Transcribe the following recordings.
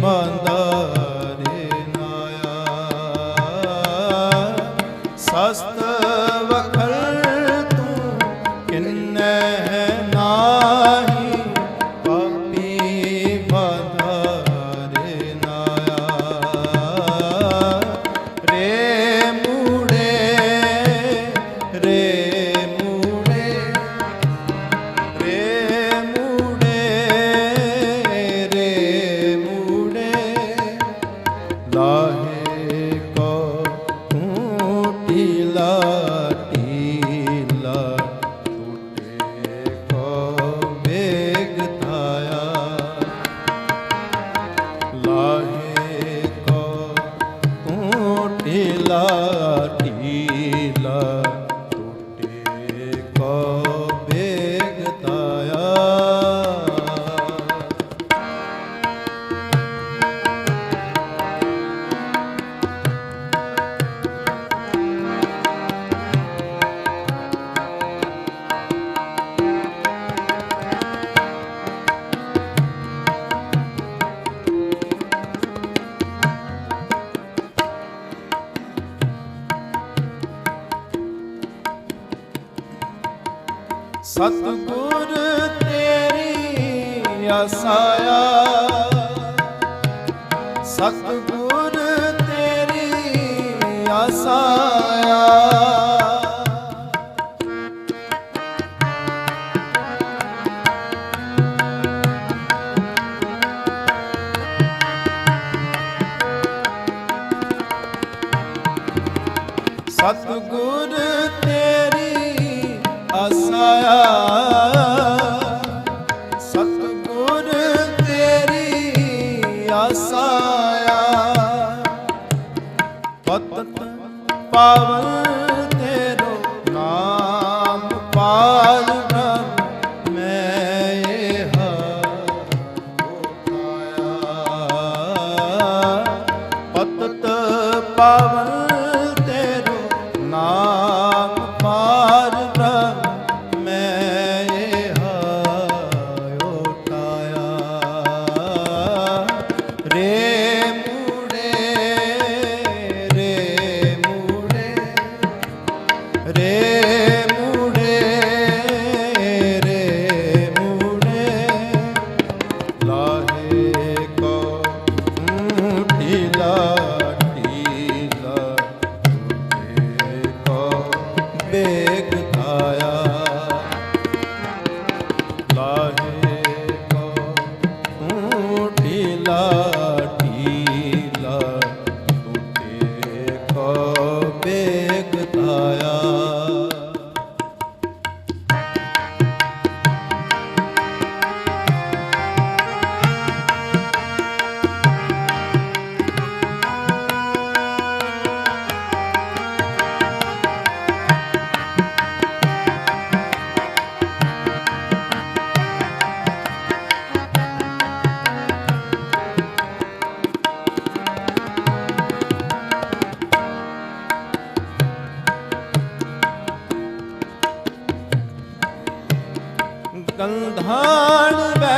ਬੰਦਾ ਨਾਇਆ। ਸਸਤ Love. ਸਤਗੁਰ ਤੇਰੀ ਆਸਾਇਆ ਸਤਗੁਰ ਤੇਰੀ ਆਸਾਇਆ ਕੰਧਾਨ ਬੈ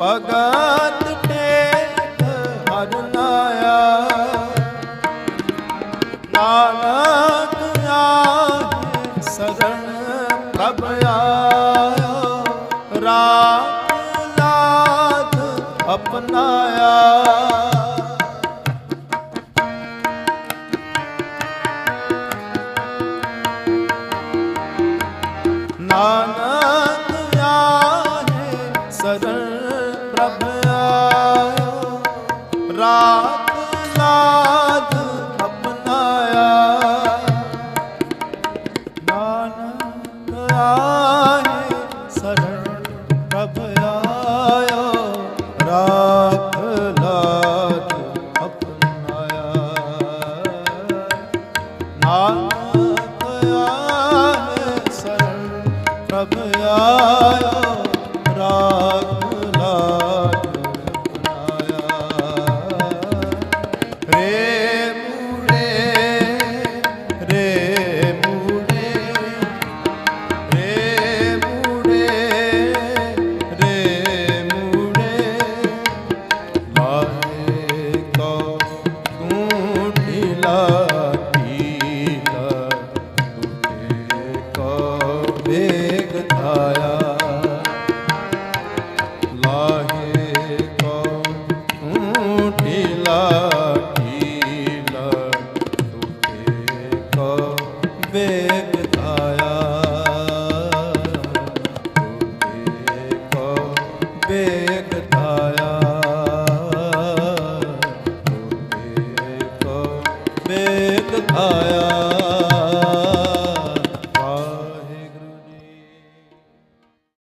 ਭਗਤ ਟੇਕ ਹਰ ਨਾਇਆ। ਨਾਨਕ ਆਏ ਸਰਣ ਅਪਨਾਇਆ। ਨਾਨਕ